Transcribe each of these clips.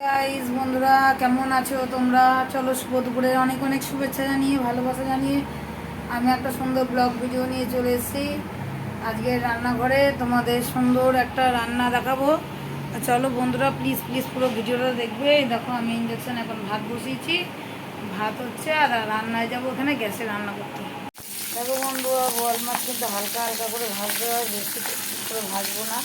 Guys বন্ধুরা, কেমন আছো তোমরা? চলো শুভ দুপুরে অনেক অনেক শুভেচ্ছা জানিয়ে, ভালোবাসা জানিয়ে আমি একটা সুন্দর ব্লগ ভিডিও নিয়ে চলে এসেছি। আজকে রান্নাঘরে তোমাদের সুন্দর একটা রান্না দেখাবো। চলো বন্ধুরা প্লিজ প্লিজ পুরো ভিডিওটা দেখবে। দেখো, আমি ইঞ্জেকশন এখন ভাত বসিয়েছি। ভাত হচ্ছে আর রান্নায় যাব ওখানে, গ্যাসে রান্না করতে। দেখো বন্ধুরা বল মাছ কিন্তু হালকা হালকা করে ভাজতে হয়, বেশি করে ভাজবো না।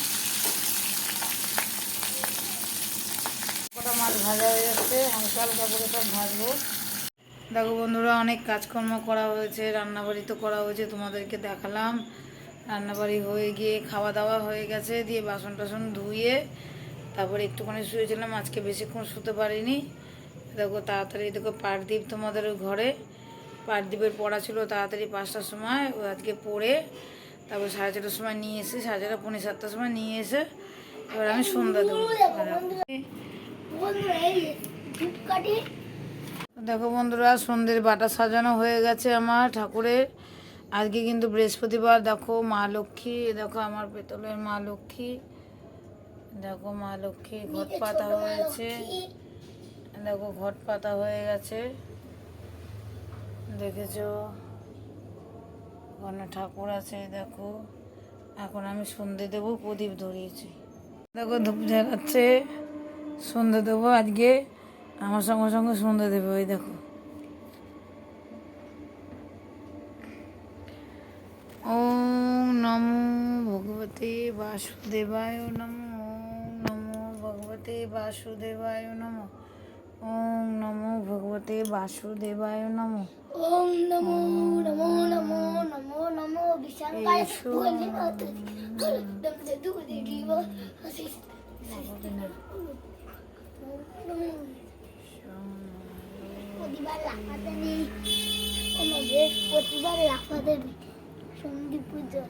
মাছ ভাজা হয়ে যাচ্ছে হালকা হালকা করে সব ভাজবো। দেখো বন্ধুরা অনেক কাজকর্ম করা হয়েছে রান্নাবাড়ি তো করা হয়েছে তোমাদেরকে দেখালাম। রান্নাবাড়ি হয়ে গিয়ে খাওয়া দাওয়া হয়ে গেছে দিয়ে বাসন টাসন ধুয়ে তারপরে একটুখানি শুয়েছিলাম আজকে বেশিক্ষণ শুতে পারিনি। দেখো তাড়াতাড়ি দেখো পারদীপ তোমাদের ওই ঘরে। পারদীপের পড়া ছিল তাড়াতাড়ি পাঁচটার সময় ও আজকে পড়ে। তারপর সাড়ে চারটার সময় নিয়ে এসে সাড়ে চারটা পৌনে সাতটার সময় নিয়ে এসে এবার আমি সন্ধ্যা দেবো। দেখো বন্ধুরা, সন্ধ্যের বাটা সাজানো হয়ে গেছে আমার ঠাকুরের। আজকে কিন্তু বৃহস্পতিবার, দেখো মা লক্ষ্মী দেখো আমার পেতলের মা লক্ষ্মী। দেখো মা লক্ষ্মী, ঘট পাতা হয়েছে। দেখো ঘট পাতা হয়ে গেছে। দেখেছ? ওখানে ঠাকুর আছে, দেখো। এখন আমি সন্ধে দেবো, প্রদীপ ধরিয়েছি। দেখো ধূপ জ্বালাচ্ছে সন্ধে দেবো আজকে আমার সঙ্গে সঙ্গে সন্ধে দেবে ওই দেখো ও নমো ভগবতে বাসুদেবায় নমো নমো ভগবতে বাসুদেবায় নমো ওম নমো ভগবতে বাসুদেবায় নমো ওম নমো নমো নমো। প্রতিবার লাফাতে নেই আমাদের প্রতিবার লাফাতে নেই পুজো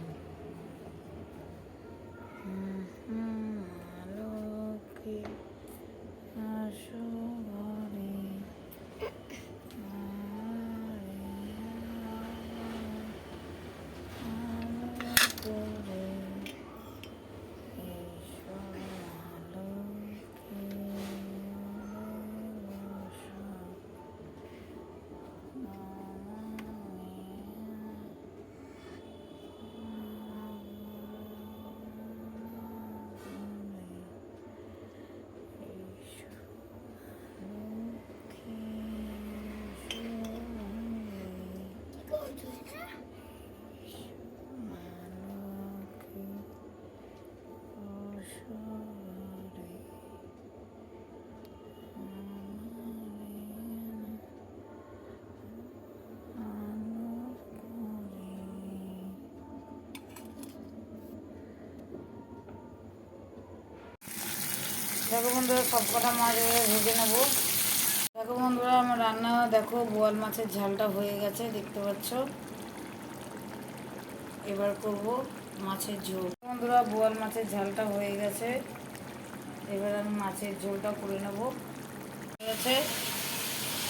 আলোকে দেখো বন্ধুরা, সব কটা মাছ ভেজে নেব। দেখো বন্ধুরা, আমার রান্না, দেখো বোয়াল মাছের ঝালটা হয়ে গেছে, দেখতে পাচ্ছ? এবার করব মাছের ঝোল। বন্ধুরা, বোয়াল মাছের ঝালটা হয়ে গেছে। এবার আমি মাছের ঝোলটা করে নেব। আছে?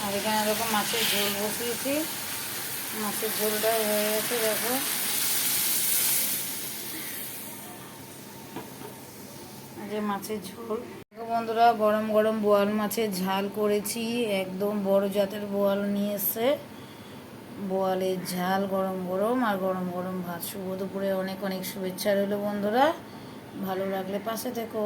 আর এখানে দেখো মাছের ঝোল বসিয়েছি। মাছের ঝোলটা হয়ে গেছে, দেখো। যে মাছের ঝোল। বন্ধুরা, গরম গরম বোয়াল মাছের ঝাল করেছি। একদম বড় জাতের বোয়াল নিয়ে এসে বোয়ালের ঝাল গরম গরম আর গরম গরম ভাত। শুভ দুপুরে অনেক অনেক শুভেচ্ছা রইল বন্ধুরা। ভালো লাগলে পাশে থেকো।